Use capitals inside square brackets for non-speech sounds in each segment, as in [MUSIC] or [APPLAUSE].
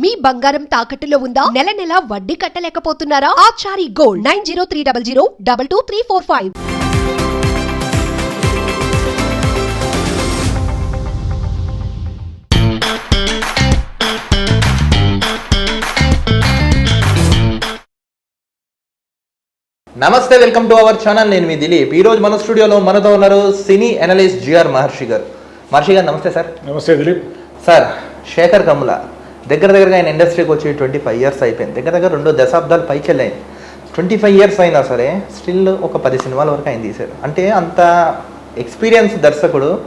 మీ బంగారం తాకట్టులో ఉందా? నెల నెల వడ్డీ కట్టలేకపోతున్నారా? Achari gold nine zero three double zero double two three four five. నమస్తే వెల్కమ్ టు అవర్ ఛానల్. నేను మీ దిలీప్. ఈ రోజు మన స్టూడియోలో మనతో ఉన్నారు సినీ అనలిస్ట్ జిఆర్ మహర్షి గారు. మహర్షి గారు నమస్తే సార్. నమస్తే దిలీప్. సార్ శేఖర్ కమ్ముల. దగ్గర దగ్గరగా ఆయన ఇండస్ట్రీకి వచ్చి ట్వంటీ ఫైవ్ ఇయర్స్ అయిపోయింది. దగ్గర దగ్గర రెండు దశాబ్దాలు పైకి వెళ్ళాయి. ట్వంటీ ఫైవ్ ఇయర్స్ అయినా సరే స్టిల్ ఒక పది సినిమాల వరకు ఆయన తీశారు. అంటే అంత ఎక్స్పీరియన్స్ దర్శకుడు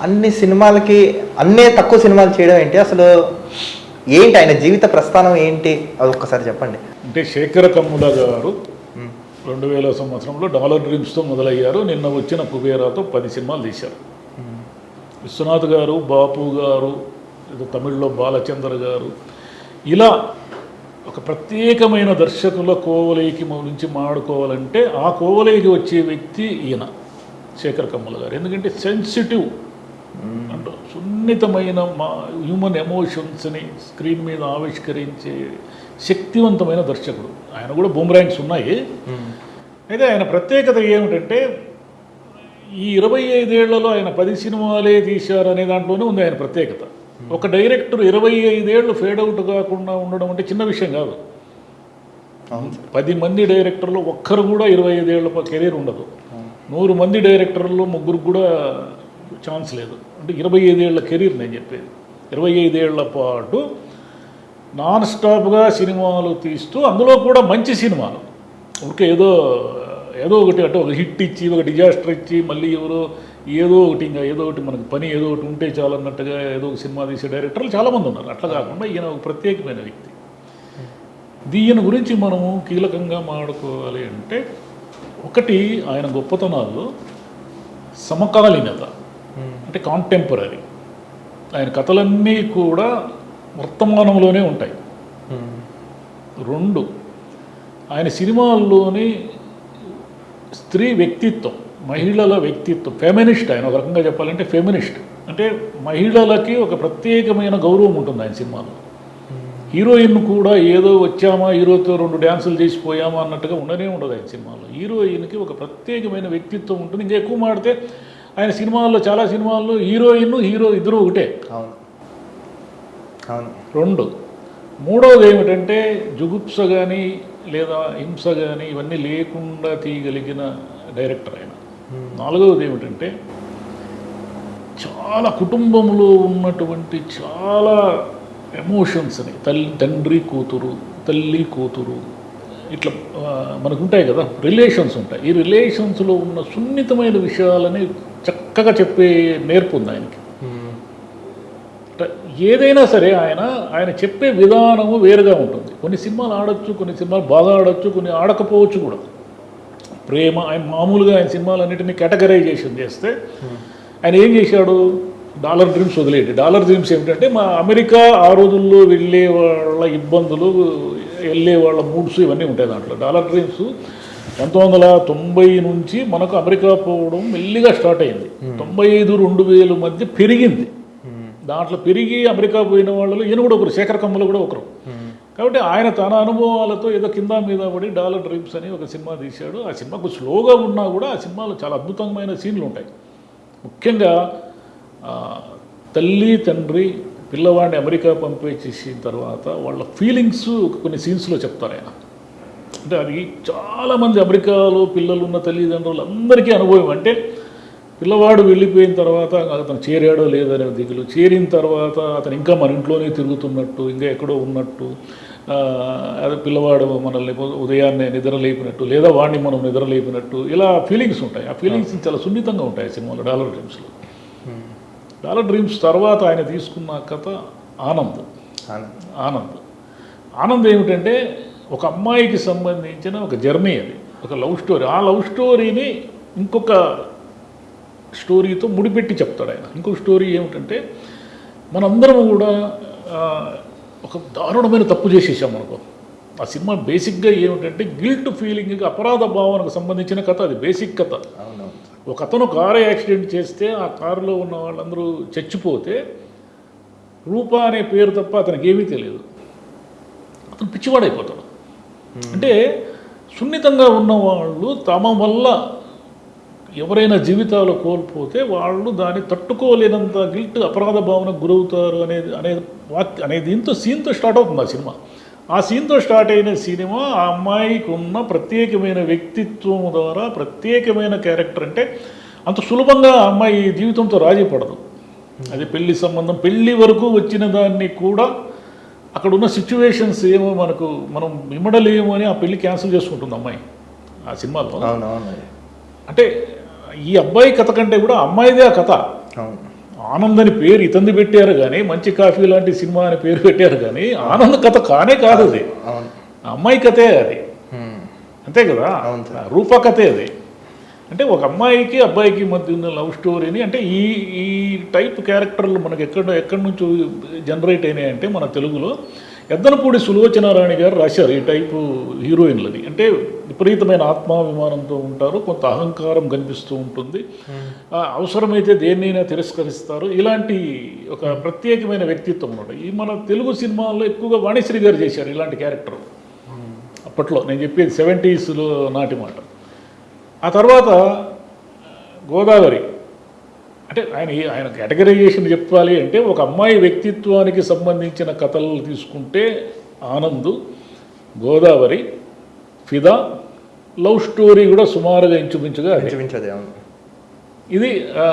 అన్ని సినిమాలకి అన్నే తక్కువ సినిమాలు చేయడం ఏంటి? అసలు ఏంటి ఆయన జీవిత ప్రస్థానం ఏంటి? అది ఒక్కసారి చెప్పండి. అంటే శేఖర కమ్ముల గారు రెండు వేల సంవత్సరంలో డాలర్ డ్రీమ్స్తో మొదలయ్యారు. నిన్న వచ్చిన కుబేరాతో పది సినిమాలు తీశారు. విశ్వనాథ్ గారు బాపు గారు ఏదో తమిళ్ళో బాలచంద్ర గారు. ఇలా ఒక ప్రత్యేకమైన దర్శకుల కోవలేకి నుంచి మాడుకోవాలంటే ఆ కోవలేకి వచ్చే వ్యక్తి ఈయన శేఖర్ కమ్ముల గారు. ఎందుకంటే సెన్సిటివ్ అంటే సున్నితమైన మా హ్యూమన్ ఎమోషన్స్ని స్క్రీన్ మీద ఆవిష్కరించే శక్తివంతమైన దర్శకుడు. ఆయన కూడా బూమరాంగ్స్ ఉన్నాయి. అయితే ఆయన ప్రత్యేకత ఏమిటంటే ఈ ఇరవై ఐదేళ్ళలో ఆయన పది సినిమాలే తీశారు అనే దాంట్లోనే ఉంది ఆయన ప్రత్యేకత. ఒక డైరెక్టర్ ఇరవై ఐదేళ్ళు ఫేడ్ అవుట్ కాకుండా ఉండడం అంటే చిన్న విషయం కాదు. పది మంది డైరెక్టర్లు ఒక్కరు కూడా ఇరవై ఐదేళ్ళ కెరీర్ ఉండదు. నూరు మంది డైరెక్టర్లు ముగ్గురు కూడా ఛాన్స్ లేదు. అంటే ఇరవై ఐదేళ్ళ కెరీర్ నేను చెప్పేది. ఇరవై ఐదేళ్ళ పాటు నాన్ స్టాప్గా సినిమాలు తీస్తూ అందులో కూడా మంచి సినిమాలు. ఊరికే ఏదో ఏదో ఒకటి అంటే ఒక హిట్ ఇచ్చి ఒక డిజాస్టర్ ఇచ్చి మళ్ళీ ఎవరో ఏదో ఒకటి ఇంకా ఏదో ఒకటి మనకి పని ఏదో ఒకటి ఉంటే చాలన్నట్టుగా ఏదో ఒక సినిమా తీసే డైరెక్టర్లు చాలామంది ఉన్నారు. అట్లా కాకుండా ఈయన ఒక ప్రత్యేకమైన వ్యక్తి. దీని గురించి మనము కీలకంగా మాట్లాడుకోవాలి అంటే ఒకటి ఆయన గొప్పతనాల్లో సమకాలీనత అంటే కాంటెంపరీ ఆయన కథలన్నీ కూడా వర్తమానంలోనే ఉంటాయి. రెండు ఆయన సినిమాల్లోని స్త్రీ వ్యక్తిత్వం మహిళల వ్యక్తిత్వం ఫెమినిస్ట్ ఆయన ఒక రకంగా చెప్పాలంటే ఫెమినిస్ట్ అంటే మహిళలకి ఒక ప్రత్యేకమైన గౌరవం ఉంటుంది ఆయన సినిమాలో. హీరోయిన్ కూడా ఏదో వచ్చామా హీరోతో రెండు డ్యాన్సులు చేసిపోయామా అన్నట్టుగా ఉండనే ఉండదు ఆయన సినిమాలో. హీరోయిన్కి ఒక ప్రత్యేకమైన వ్యక్తిత్వం ఉంటుంది. ఇంకా ఎక్కువ మాడితే ఆయన సినిమాల్లో చాలా సినిమాల్లో హీరోయిన్ హీరో ఇద్దరు ఒకటే. అవును. అవును. రెండు. మూడవది ఏమిటంటే జుగుప్స కానీ లేదా హింస కానీ ఇవన్నీ లేకుండా తీయగలిగిన డైరెక్టర్ ఆయన. నాలుగవది ఏమిటంటే చాలా కుటుంబంలో ఉన్నటువంటి చాలా ఎమోషన్స్ని తల్లి తండ్రి కూతురు తల్లి కూతురు ఇట్లా మనకు ఉంటాయి కదా రిలేషన్స్ ఉంటాయి. ఈ రిలేషన్స్లో ఉన్న సున్నితమైన విషయాలని చక్కగా చెప్పే నేర్పు ఉంది ఆయనకి. ఏదైనా సరే ఆయన ఆయన చెప్పే విధానము వేరుగా ఉంటుంది. కొన్ని సినిమాలు ఆడొచ్చు కొన్ని సినిమాలు బాగా ఆడొచ్చు కొన్ని ఆడకపోవచ్చు కూడా. ప్రేమ ఆయన మామూలుగా ఆయన సినిమాలన్నిటిని కేటగరైజేషన్ చేస్తే ఆయన ఏం చేశాడు? డాలర్ డ్రీమ్స్ వదిలేయండి డాలర్ డ్రీమ్స్ ఏమిటంటే మా అమెరికా ఆ రోజుల్లో వెళ్ళే వాళ్ళ ఇబ్బందులు వెళ్ళే వాళ్ళ మూడ్స్ ఇవన్నీ ఉంటాయి దాంట్లో. డాలర్ డ్రీమ్స్ పంతొమ్మిది వందల తొంభై నుంచి మనకు అమెరికా పోవడం మెల్లిగా స్టార్ట్ అయింది. తొంభై ఐదు రెండు వేల మధ్య పెరిగింది. దాంట్లో పెరిగి అమెరికా పోయిన వాళ్ళు ఈయన కూడా ఒకరు శేఖర్ కమ్మలు కూడా ఒకరు. కాబట్టి ఆయన తన అనుభవాలతో ఏదో కింద మీద పడి డాలర్ డ్రీమ్స్ అని ఒక సినిమా తీశాడు. ఆ సినిమాకు స్లోగా ఉన్నా కూడా ఆ సినిమాలో చాలా అద్భుతమైన సీన్లు ఉంటాయి. ముఖ్యంగా తల్లి తండ్రి పిల్లవాడిని అమెరికా పంపించేసిన తర్వాత వాళ్ళ ఫీలింగ్స్ కొన్ని సీన్స్లో చెప్తారు ఆయన. అంటే అది చాలామంది అమెరికాలో పిల్లలు ఉన్న తల్లిదండ్రులు అందరికీ అనుభవం. అంటే పిల్లవాడు వెళ్ళిపోయిన తర్వాత అతను చేరాడో లేదనే దిగులు. చేరిన తర్వాత అతను ఇంకా మన ఇంట్లోనే తిరుగుతున్నట్టు ఇంకా ఎక్కడో ఉన్నట్టు అదే పిల్లవాడు మనల్ని ఉదయాన్నే నిద్ర లేపినట్టు లేదా వాడిని మనం నిద్ర లేపినట్టు ఇలా ఫీలింగ్స్ ఉంటాయి. ఆ ఫీలింగ్స్ చాలా సున్నితంగా ఉంటాయి సినిమాలో డాలర్ డ్రీమ్స్లో. డాలర్ డ్రీమ్స్ తర్వాత ఆయన తీసుకున్న కథ ఆనంద్. ఆనంద్. ఆనంద్ ఏమిటంటే ఒక అమ్మాయికి సంబంధించిన ఒక జర్నీ అది ఒక లవ్ స్టోరీ. ఆ లవ్ స్టోరీని ఇంకొక స్టోరీతో ముడిపెట్టి చెప్తాడు ఆయన. ఇంకొక స్టోరీ ఏమిటంటే మనందరం కూడా ఒక దారుణమైన తప్పు చేసేసాం మనకు ఆ సినిమా బేసిక్గా ఏమిటంటే గిల్ట్ ఫీలింగ్కి అపరాధ భావనకు సంబంధించిన కథ అది బేసిక్ కథ. ఒక అతను కారు యాక్సిడెంట్ చేస్తే ఆ కారులో ఉన్న వాళ్ళందరూ చచ్చిపోతే రూప అనే పేరు తప్ప అతనికి ఏమీ తెలియదు. అతను పిచ్చివాడైపోతాడు. అంటే సున్నితంగా ఉన్నవాళ్ళు తమ వల్ల ఎవరైనా జీవితాలు కోల్పోతే వాళ్ళు దాన్ని తట్టుకోలేనంత గిల్ట్ అపరాధ భావనకు గురవుతారు అనేది అనేది వాక్య అనే దీంతో సీన్తో స్టార్ట్ అవుతుంది ఆ సినిమా. ఆ సీన్తో స్టార్ట్ అయిన సినిమా ఆ అమ్మాయికి ఉన్న ప్రత్యేకమైన వ్యక్తిత్వం ద్వారా ప్రత్యేకమైన క్యారెక్టర్ అంటే అంత సులభంగా ఆ అమ్మాయి జీవితంతో రాజీ పడదు. అది పెళ్ళి సంబంధం పెళ్ళి వరకు వచ్చిన దాన్ని కూడా అక్కడ ఉన్న సిచ్యువేషన్స్ ఏమో మనకు మనం ఇమ్మడలేము అని ఆ పెళ్ళి క్యాన్సిల్ చేసుకుంటుంది అమ్మాయి. ఆ సినిమాలో. అంటే ఈ అబ్బాయి కథ కంటే కూడా అమ్మాయిదే ఆ కథ. ఆనంద్ అని పేరు ఇతంది పెట్టారు కానీ మంచి కాఫీ లాంటి సినిమా అని పేరు పెట్టారు కానీ ఆనంద్ కథ కానే కాదు అది. అమ్మాయి కథే అది. అంతే కదా? రూపా కథే అది. అంటే ఒక అమ్మాయికి అబ్బాయికి మధ్య ఉన్న లవ్ స్టోరీని అంటే ఈ ఈ టైప్ క్యారెక్టర్లు మనకి ఎక్కడ ఎక్కడి నుంచో జనరేట్ అయినాయంటే మన తెలుగులో ఎద్దనపూడి సులోచనారాణి గారు రాశారు ఈ టైపు హీరోయిన్లని. అంటే విపరీతమైన ఆత్మాభిమానంతో ఉంటారు కొంత అహంకారం కనిపిస్తూ ఉంటుంది. ఆ, అవసరమైతే దేన్నైనా తిరస్కరిస్తారు. ఇలాంటి ఒక ప్రత్యేకమైన వ్యక్తిత్వం అనమాట ఈ మన తెలుగు సినిమాల్లో ఎక్కువగా వాణిశ్రీ గారు చేశారు ఇలాంటి క్యారెక్టర్. అప్పట్లో నేను చెప్పేది సెవెంటీస్లో నాటి మాట. ఆ తర్వాత గోదావరి అంటే ఆయన ఆయన కేటగరైజేషన్ చెప్పాలి అంటే ఒక అమ్మాయి వ్యక్తిత్వానికి సంబంధించిన కథలు తీసుకుంటే ఆనంద్ గోదావరి ఫిదా లవ్ స్టోరీ కూడా సుమారుగా ఇంచుమించుగా అదే. ఇంచుమించు అదే అవును. ఇది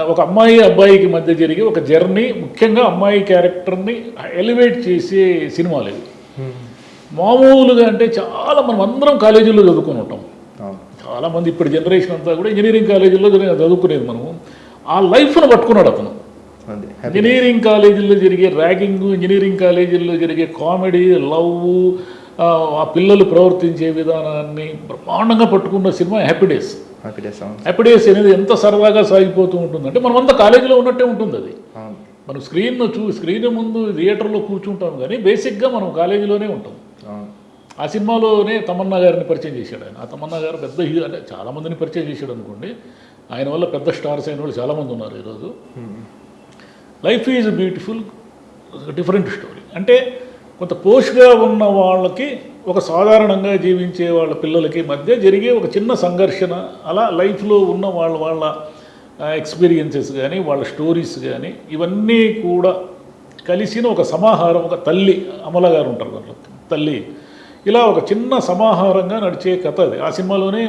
ఒక అమ్మాయి అబ్బాయికి మధ్య జరిగే ఒక జర్నీ ముఖ్యంగా అమ్మాయి క్యారెక్టర్ని ఎలివేట్ చేసే సినిమాలు ఇవి మామూలుగా అంటే చాలా మనం అందరం కాలేజీల్లో చదువుకొని ఉంటాం. చాలామంది ఇప్పుడు జనరేషన్ అంతా కూడా ఇంజనీరింగ్ కాలేజీల్లో చదివే- చదువుకునేది మనము. ఆ లైఫ్ను పట్టుకున్నాడు అతను. ఇంజనీరింగ్ కాలేజీల్లో జరిగే ర్యాగింగ్ ఇంజనీరింగ్ కాలేజీల్లో జరిగే కామెడీ లవ్ ఆ పిల్లలు ప్రవర్తించే విధానాన్ని బ్రహ్మాండంగా పట్టుకున్న cinema happy days happy days అనేది ఎంత సరదాగా సాగిపోతూ ఉంటుంది అంటే మనమంతా కాలేజీలో ఉన్నట్టే ఉంటుంది అది. మనం స్క్రీన్ చూ స్క్రీన్ ముందు థియేటర్లో కూర్చుంటాం కానీ బేసిక్గా మనం కాలేజీలోనే ఉంటాం. ఆ సినిమాలోనే తమన్నా గారిని పరిచయం చేశాడు ఆయన. ఆ తమన్నా గారు పెద్ద హీరో అంటే చాలామందిని పరిచయం చేశాడు అనుకోండి ఆయన వల్ల పెద్ద స్టార్స్ అయిన వాళ్ళు చాలామంది ఉన్నారు ఈరోజు. Life is beautiful different story అంటే కొంత పోష్గా ఉన్న వాళ్ళకి ఒక సాధారణంగా జీవించే వాళ్ళ పిల్లలకి మధ్య జరిగే ఒక చిన్న సంఘర్షణ అలా లైఫ్లో ఉన్న వాళ్ళ వాళ్ళ ఎక్స్పీరియన్సెస్ కానీ వాళ్ళ స్టోరీస్ కానీ ఇవన్నీ కూడా కలిసిన ఒక సమాహారం ఒక తల్లి అమల గారు ఉంటారు దాంట్లో తల్లి. ఇలా ఒక చిన్న సమాహారంగా నడిచే కథ అది. ఆ సినిమాలోనే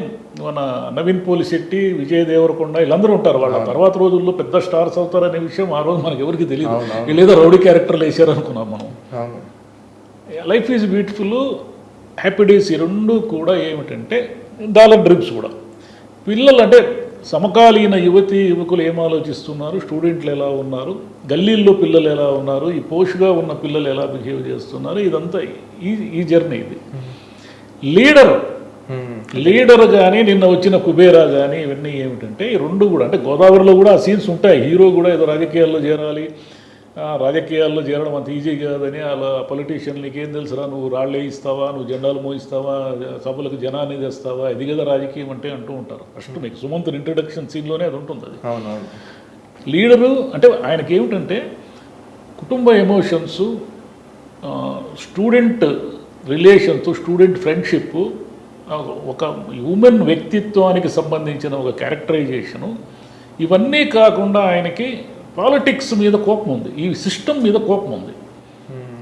మన నవీన్ పోలిశెట్టి విజయ్ దేవరకొండ వీళ్ళందరూ ఉంటారు. వాళ్ళ తర్వాత రోజుల్లో పెద్ద స్టార్స్ అవుతారనే విషయం ఆ రోజు మనకి ఎవరికి తెలియదు. వీళ్ళు ఏదో రౌడీ క్యారెక్టర్లు వేసారు అనుకున్నాం మనం life is beautiful. Happy days ఈ రెండు కూడా ఏమిటంటే డాలర్ డ్రిప్స్ కూడా. పిల్లలు అంటే సమకాలీన యువతి యువకులు ఏం ఆలోచిస్తున్నారు? స్టూడెంట్లు ఎలా ఉన్నారు? గల్లీల్లో పిల్లలు ఎలా ఉన్నారు? ఈ పోషుగా ఉన్న పిల్లలు ఎలా బిహేవ్ చేస్తున్నారు? ఇదంతా ఈ ఈ జర్నీ ఇది. లీడర్. లీడర్ కానీ నిన్న వచ్చిన కుబేరా కానీ ఇవన్నీ ఏమిటంటే ఈ రెండు కూడా అంటే గోదావరిలో కూడా ఆ సీన్స్ ఉంటాయి. హీరో కూడా ఏదో రాజకీయాల్లో చేరాలి. రాజకీయాల్లో చేరడం అంత ఈజీ కాదని అలా పొలిటీషియన్ నీకేం తెలుసురా నువ్వు రాళ్ళే ఇస్తావా నువ్వు జెండాలు మోయిస్తావా సభలకు జనాన్ని తెస్తావా ఇది కదా రాజకీయం అంటే అంటూ ఉంటారు. ఫస్ట్ మీకు సుమంత్ ఇంట్రడక్షన్ సీన్లోనే అది ఉంటుంది అది. లీడరు అంటే ఆయనకి ఏమిటంటే కుటుంబ emotions student relations student friendship ఒక హ్యూమన్ వ్యక్తిత్వానికి సంబంధించిన ఒక క్యారెక్టరైజేషను ఇవన్నీ కాకుండా ఆయనకి పాలిటిక్స్ మీద కోపం ఉంది. ఈ సిస్టమ్ మీద కోపం ఉంది.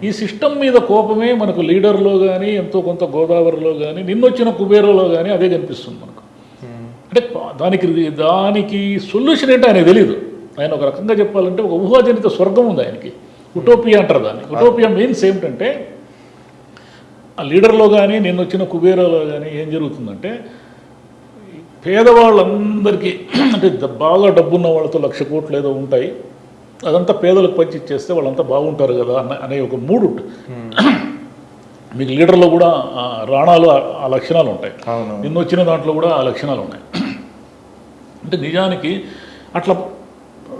ఈ సిస్టమ్ మీద కోపమే మనకు లీడర్లో కానీ ఎంతో కొంత గోదావరిలో కానీ నిన్నొచ్చిన కుబేరలో కానీ అదే కనిపిస్తుంది మనకు. హ్మ్. అంటే దానికి దానికి సొల్యూషన్ ఏంటో ఆయనకు తెలియదు ఆయన ఒక రకంగా చెప్పాలంటే ఒక ఊహాజనిత స్వర్గం ఉంది ఆయనకి. ఉటోపియా అంటారు దాన్ని. ఉటోపియా మీన్స్ ఏమిటంటే ఆ లీడర్లో కానీ నేను వచ్చిన కుబేరాలో కానీ ఏం జరుగుతుందంటే పేదవాళ్ళందరికీ అంటే బాగా డబ్బున్న వాళ్ళతో లక్ష కోట్లు ఏదో ఉంటాయి. అదంతా పేదలకు పంచి ఇచ్చేస్తే వాళ్ళంతా బాగుంటారు కదా అన్న అనే ఒక మూడు ఉంటుంది మీకు లీడర్లో కూడా రాణాలు ఆ- లక్షణాలు ఉంటాయి. నిన్న వచ్చిన దాంట్లో కూడా ఆ లక్షణాలు ఉన్నాయి అంటే నిజానికి అట్లా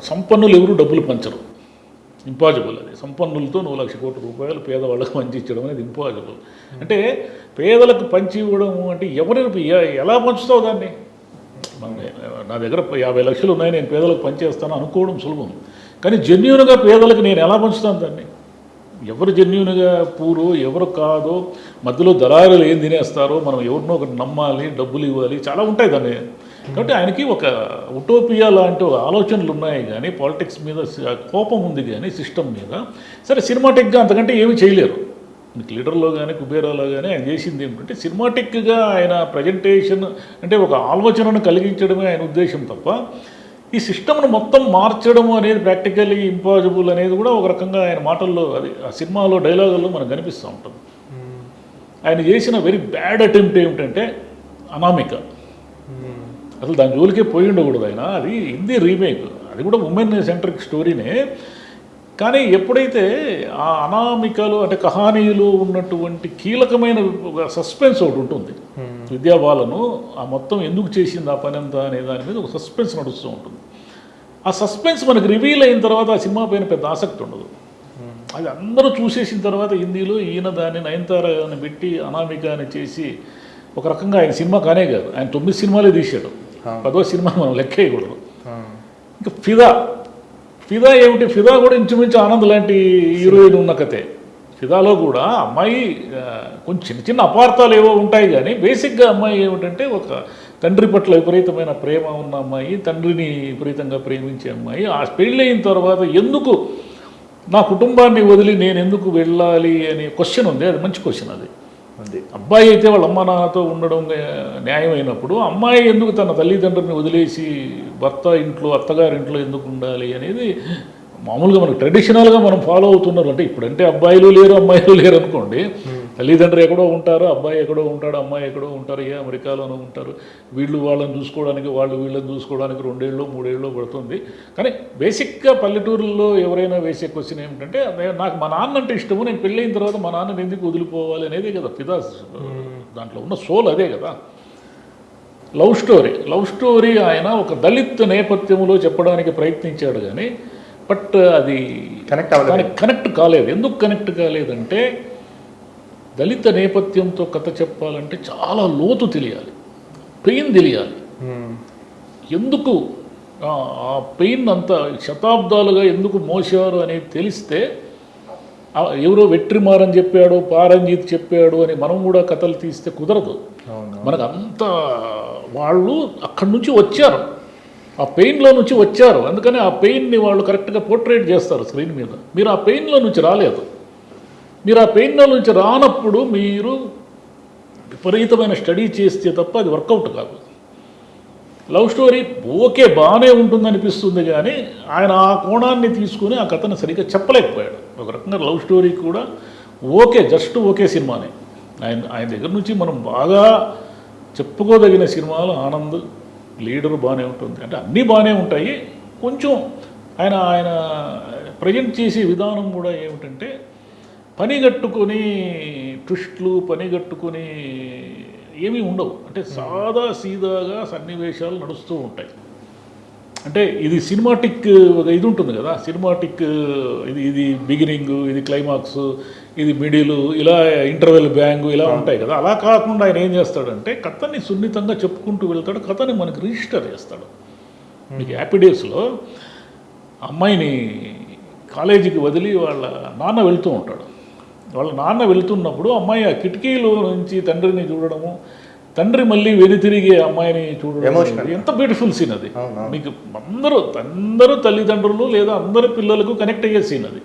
సంపన్నులు ఎవరు డబ్బులు పంచరు. ఇంపాసిబుల్ అది. సంపన్నులతో నువ్వు లక్ష కోట్ల రూపాయలు పేదవాళ్ళకి పంచి ఇచ్చడం అనేది ఇంపాసిబుల్ అంటే పేదలకు పంచి ఇవ్వడము అంటే ఎవరిని ఎలా పంచుతావు దాన్ని? మన- నా దగ్గర యాభై లక్షలు ఉన్నాయి నేను పేదలకు పంచేస్తాను అనుకోవడం సులభం. కానీ జెన్యున్గా పేదలకు నేను ఎలా పంచుతాను దాన్ని? ఎవరు జెన్యున్గా పూరు ఎవరు కాదో మధ్యలో దళారులు ఏం తినేస్తారో మనం ఎవరినో ఒకటి నమ్మాలి డబ్బులు ఇవ్వాలి చాలా ఉంటాయి దాన్ని. కాబట్టి ఆయనకి ఒక ఉటోపియా లాంటి ఆలోచనలు ఉన్నాయి కానీ పాలిటిక్స్ మీద కోపం ఉంది కానీ సిస్టమ్ మీద. సరే సినిమాటిక్గా అంతకంటే ఏమీ చేయలేరు. మీకు లీడర్లో కానీ కుబేరాలో కానీ ఆయన చేసింది ఏమిటంటే సినిమాటిక్గా ఆయన ప్రజెంటేషన్ అంటే ఒక ఆలోచనను కలిగించడమే ఆయన ఉద్దేశం తప్ప ఈ సిస్టమ్ను మొత్తం మార్చడం అనేది ప్రాక్టికల్లీ ఇంపాసిబుల్ అనేది కూడా ఒక రకంగా ఆయన మాటల్లో అది ఆ సినిమాలో డైలాగుల్లో మనకు కనిపిస్తూ ఉంటుంది. ఆయన చేసిన వెరీ బ్యాడ్ అటెంప్ట్ ఏమిటంటే అనామిక. అసలు దాని జోలికే పోయి ఉండకూడదు ఆయన. అది హిందీ రీమేక్. అది కూడా ఉమెన్ సెంట్రిక్ స్టోరీనే. కానీ ఎప్పుడైతే ఆ అనామికలో అంటే కహానీలో ఉన్నటువంటి కీలకమైన ఒక సస్పెన్స్ ఒకటి ఉంటుంది. విద్యా బాలను ఆ మొత్తం ఎందుకు చేసింది ఆ పని అంతా అనే దాని మీద ఒక సస్పెన్స్ నడుస్తూ ఉంటుంది. ఆ సస్పెన్స్ మనకు రివీల్ అయిన తర్వాత ఆ సినిమా పైన పెద్ద ఆసక్తి ఉండదు. అది అందరూ చూసేసిన తర్వాత హిందీలో ఈయన దాన్ని నయనతార అని పెట్టి అనామిక అని చేసి ఒక రకంగా ఆయన సినిమా కానే కాదు. ఆయన తొమ్మిది సినిమాలే తీశాడు. పదో సినిమా మనం లెక్కేయకూడదు ఇంకా ఫిదా. ఫిదా ఏమిటి? ఫిదా కూడా ఇంచుమించు ఆనంద్ లాంటి హీరోయిన్ ఉన్న కథే. ఫిదాలో కూడా అమ్మాయి కొంచెం చిన్న చిన్న అపార్థాలు ఏవో ఉంటాయి కానీ బేసిక్గా అమ్మాయి ఏమిటంటే ఒక తండ్రి పట్ల విపరీతమైన ప్రేమ ఉన్న అమ్మాయి తండ్రిని విపరీతంగా ప్రేమించే అమ్మాయి. ఆ పెళ్ళయిన తర్వాత ఎందుకు నా కుటుంబాన్ని వదిలి నేను ఎందుకు వెళ్ళాలి అనే క్వశ్చన్ ఉంది. అది మంచి క్వశ్చన్ అది. అంతే అబ్బాయి అయితే వాళ్ళ అమ్మ నాన్నతో ఉండడం న్యాయమైనప్పుడు అమ్మాయి ఎందుకు తన తల్లిదండ్రులని వదిలేసి భర్త ఇంట్లో అత్తగారింట్లో ఎందుకు ఉండాలి అనేది మామూలుగా మనకు ట్రెడిషనల్గా మనం ఫాలో అవుతున్నారు. అంటే ఇప్పుడంటే అబ్బాయిలు లేరు అమ్మాయిలు లేరు అనుకోండి. తల్లిదండ్రులు ఎక్కడో ఉంటారు అబ్బాయి ఎక్కడో ఉంటాడు అమ్మాయి ఎక్కడో ఉంటారు ఏ అమెరికాలోనూ ఉంటారు. వీళ్ళు వాళ్ళని చూసుకోవడానికి వాళ్ళు వీళ్ళని చూసుకోవడానికి రెండేళ్ళు మూడేళ్ళు పడుతుంది. కానీ బేసిక్గా పల్లెటూరుల్లో ఎవరైనా వేసే క్వశ్చన్ ఏమిటంటే నాకు మా నాన్న అంటే ఇష్టము నేను పెళ్ళైన తర్వాత మా నాన్నని ఎందుకు వదిలిపోవాలి అనేదే కదా పిదా దాంట్లో ఉన్న సోల్ అదే కదా. లవ్ స్టోరీ లవ్ స్టోరీ ఆయన ఒక దళిత్ నేపథ్యంలో చెప్పడానికి ప్రయత్నించాడు కానీ బట్ అది కనెక్ట్ కనెక్ట్ కాలేదు. ఎందుకు కనెక్ట్ కాలేదంటే దళిత నేపథ్యంతో కథ చెప్పాలంటే చాలా లోతు తెలియాలి. పెయిన్ తెలియాలి. ఎందుకు? ఆ పెయిన్ అంత శతాబ్దాలుగా ఎందుకు మోసారు అనేది తెలిస్తే ఎవరో వెట్రిమారని చెప్పాడు పారంజీత్ చెప్పాడు అని మనం కూడా కథలు తీస్తే కుదరదు. మనకు అంత వాళ్ళు అక్కడి నుంచి వచ్చారు. ఆ పెయిన్లో నుంచి వచ్చారు. అందుకని ఆ పెయిన్ని వాళ్ళు కరెక్ట్గా పోర్ట్రేట్ చేస్తారు స్క్రీన్ మీద. మీరు ఆ పెయిన్లో నుంచి రాలేదు. మీరు ఆ పెయిన్ నుంచి రానప్పుడు మీరు విపరీతమైన స్టడీ చేస్తే తప్ప అది వర్కౌట్ కాదు. లవ్ స్టోరీ ఓకే బాగానే ఉంటుందనిపిస్తుంది కానీ ఆయన ఆ కోణాన్ని తీసుకుని ఆ కథను సరిగ్గా చెప్పలేకపోయాడు. ఒక రకంగా లవ్ స్టోరీ కూడా ఓకే జస్ట్ ఓకే సినిమానే. ఆయన ఆయన దగ్గర నుంచి మనం బాగా చెప్పుకోదగిన సినిమాలు ఆనంద్ లీడర్ బాగానే ఉంటుంది. అంటే అన్నీ బాగానే ఉంటాయి. కొంచెం ఆయన ఆయన ప్రజెంట్ చేసే విధానం కూడా ఏమిటంటే పని కట్టుకొని ట్విస్ట్లు పని కట్టుకొని ఏమీ ఉండవు. అంటే సాదా సీదాగా సన్నివేశాలు నడుస్తూ ఉంటాయి. అంటే ఇది సినిమాటిక్ ఒక ఇది ఉంటుంది కదా సినిమాటిక్ ఇది ఇది బిగినింగ్ ఇది క్లైమాక్స్ ఇది మిడిల్ ఇలా ఇంటర్వెల్ బ్యాంగ్ ఇలా ఉంటాయి కదా. అలా కాకుండా ఆయన ఏం చేస్తాడంటే కథని సున్నితంగా చెప్పుకుంటూ వెళ్తాడు కథని మనకి రిజిస్టర్ చేస్తాడు. మీకు హ్యాపీ డేస్లో అమ్మాయిని కాలేజీకి వదిలి వాళ్ళ నాన్న వెళ్తూ ఉంటాడు. వాళ్ళ నాన్న వెళ్తున్నప్పుడు అమ్మాయి ఆ కిటికీలో నుంచి తండ్రిని చూడడము తండ్రి మళ్ళీ వెనుతిరిగి అమ్మాయిని చూడడం ఎంత బ్యూటిఫుల్ సీన్ అది. మీకు అందరూ అందరూ తల్లిదండ్రులు లేదా అందరు పిల్లలకు కనెక్ట్ అయ్యే సీన్ అది.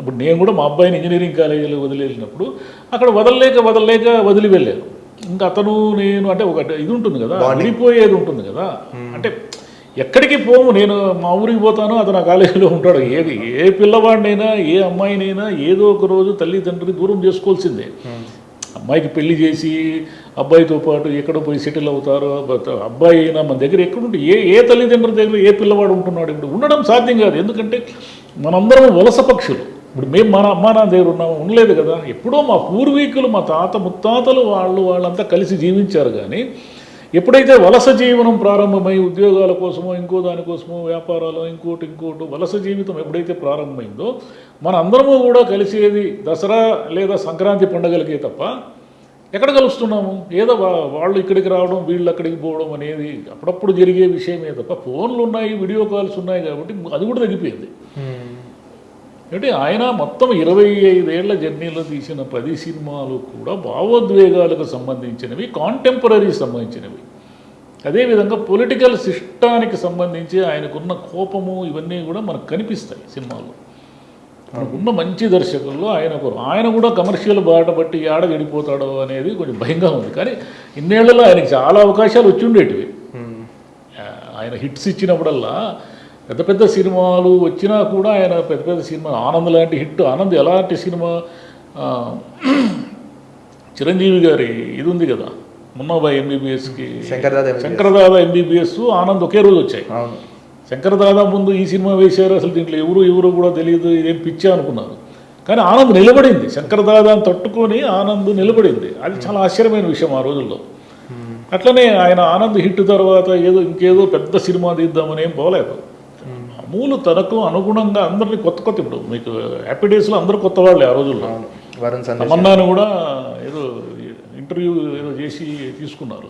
ఇప్పుడు నేను కూడా మా అబ్బాయిని ఇంజనీరింగ్ కాలేజీలో వదిలేసినప్పుడు అక్కడ వదలలేక వదలలేక వదిలి వెళ్ళాను. ఇంకా అతను నేను అంటే ఒక ఇది ఉంటుంది కదా. విడిపోయేది ఉంటుంది కదా. అంటే ఎక్కడికి పోము? నేను మా ఊరికి పోతాను అతను ఆ కాలేజీలో ఉంటాడు. ఏది? ఏ పిల్లవాడినైనా ఏ అమ్మాయినైనా ఏదో ఒక రోజు తల్లిదండ్రులు దూరం చేసుకోవాల్సిందే. అమ్మాయికి పెళ్ళి చేసి అబ్బాయితో పాటు ఎక్కడ పోయి సెటిల్ అవుతారో అబ్బాయి అయినా మన దగ్గర ఎక్కడుంటే ఏ ఏ తల్లిదండ్రుల దగ్గర ఏ పిల్లవాడు ఉంటున్నాడు? ఇప్పుడు ఉండడం సాధ్యం కాదు. ఎందుకంటే మనందరం వలస పక్షులు. ఇప్పుడు మేము మన అమ్మా నాన్న దగ్గర ఉన్నాము ఉండలేదు కదా. ఎప్పుడో మా పూర్వీకులు మా తాత ముత్తాతలు వాళ్ళు వాళ్ళంతా కలిసి జీవించారు కానీ ఎప్పుడైతే వలస జీవనం ప్రారంభమై ఉద్యోగాల కోసమో ఇంకో దానికోసమో వ్యాపారాలు ఇంకోటి ఇంకోటి వలస జీవితం ఎప్పుడైతే ప్రారంభమైందో మన అందరము కూడా కలిసేది దసరా లేదా సంక్రాంతి పండుగలకే తప్ప ఎక్కడ కలుస్తున్నాము? ఏదో వాళ్ళు ఇక్కడికి రావడం వీళ్ళు అక్కడికి పోవడం అనేది అప్పుడప్పుడు జరిగే విషయమే తప్ప ఫోన్లు ఉన్నాయి వీడియో కాల్స్ ఉన్నాయి కాబట్టి అది కూడా తగ్గిపోయింది. అంటే ఆయన మొత్తం ఇరవై ఐదేళ్ళ జర్నీలో తీసిన పది సినిమాలు కూడా భావోద్వేగాలకు సంబంధించినవి కాంటెంపరీ సంబంధించినవి. అదేవిధంగా పొలిటికల్ సిస్టానికి సంబంధించి ఆయనకున్న కోపము ఇవన్నీ కూడా మనకు కనిపిస్తాయి సినిమాల్లో. మనకున్న మంచి దర్శకుల్లో ఆయన ఒకరు ఆయన కూడా కమర్షియల్ బాట బట్టి ఆడ గడిపోతాడో అనేది కొంచెం భయంగా ఉంది. కానీ ఇన్నేళ్ళలో ఆయనకి చాలా అవకాశాలు వచ్చి ఉండేటివి. ఆయన హిట్స్ ఇచ్చినప్పుడల్లా పెద్ద పెద్ద సినిమాలు వచ్చినా కూడా ఆయన పెద్ద పెద్ద సినిమా ఆనంద్ లాంటి హిట్ ఆనంద్ ఎలాంటి సినిమా చిరంజీవి గారి ఇది ఉంది కదా మున్నాబాయ్ ఎంబీబీఎస్కి శంకర్దాదా MBBS. శంకరదాద ఎంబీబీఎస్ ఆనంద్ ఒకే రోజు వచ్చాయి. శంకరదాదా ముందు ఈ సినిమా వేశారు అసలు దీంట్లో ఎవరు ఎవరు కూడా తెలియదు ఇదేం పిచ్చా అనుకున్నారు. కానీ ఆనంద్ నిలబడింది శంకరదాదాని తట్టుకొని ఆనంద్ నిలబడింది. అది చాలా ఆశ్చర్యమైన విషయం ఆ రోజుల్లో. అట్లనే ఆయన ఆనంద్ హిట్ తర్వాత ఏదో ఇంకేదో పెద్ద సినిమా తీద్దామని ఏం పోలేదు. మామూలు తనకు అనుగుణంగా అందరినీ కొత్త కొత్త ఇప్పుడు మీకు హ్యాపీ డేస్లో అందరూ కొత్త వాళ్ళే ఆ రోజుల్లో. తమన్నాను కూడా ఏదో ఇంటర్వ్యూ ఏదో చేసి తీసుకున్నారు.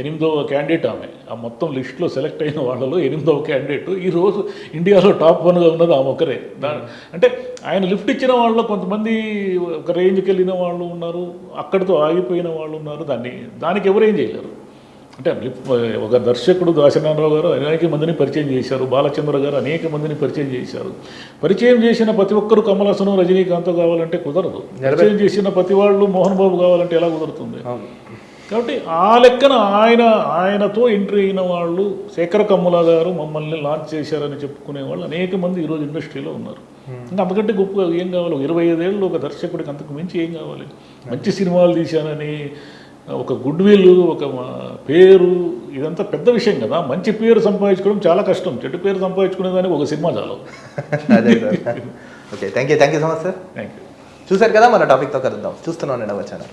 ఎనిమిదవ క్యాండిడేట్ ఆమె. ఆ మొత్తం లిస్ట్లో సెలెక్ట్ అయిన వాళ్ళలో ఎనిమిదవ క్యాండిడేట్ ఈ రోజు ఇండియాలో టాప్ వన్గా ఉన్నది ఆమె ఒకరే అంటే ఆయన లిఫ్ట్ ఇచ్చిన వాళ్ళు కొంతమంది ఒక రేంజ్కి వెళ్ళిన వాళ్ళు ఉన్నారు. అక్కడితో ఆగిపోయిన వాళ్ళు ఉన్నారు. దాన్ని దానికి ఎవరేం చేయలేరు. అంటే ఒక దర్శకుడు దాసనారాయణరావు గారు అనేక మందిని పరిచయం చేశారు బాలచంద్ర గారు అనేక మందిని పరిచయం చేశారు. పరిచయం చేసిన ప్రతి ఒక్కరు కమలాసనం రజనీకాంత్ కావాలంటే కుదరదు. పరిచయం చేసిన ప్రతి వాళ్ళు మోహన్ బాబు కావాలంటే ఎలా కుదురుతుంది? కాబట్టి ఆ లెక్కన ఆయన ఆయనతో ఎంట్రీ అయిన వాళ్ళు శేఖర కమ్ముల గారు మమ్మల్ని లాంచ్ చేశారని చెప్పుకునే వాళ్ళు అనేక మంది ఈరోజు ఇండస్ట్రీలో ఉన్నారు. ఇంకా అంతకంటే గొప్ప ఏం కావాలి? ఇరవై ఐదేళ్ళు ఒక దర్శకుడికి అంతకు మించి ఏం కావాలి? మంచి సినిమాలు తీశానని ఒక గుడ్ విల్ ఒక పేరు ఇదంతా పెద్ద విషయం కదా. మంచి పేరు సంపాదించుకోవడం చాలా కష్టం. చెడ్డ పేరు సంపాదించుకునే దానికి ఒక సినిమా చాలు. [LAUGHS] అదే sir okay thank you thank you so much sir thank you చూశారు కదా మన టాపిక్తో కలుద్దాం. చూస్తున్నాను నేను వచ్చాను.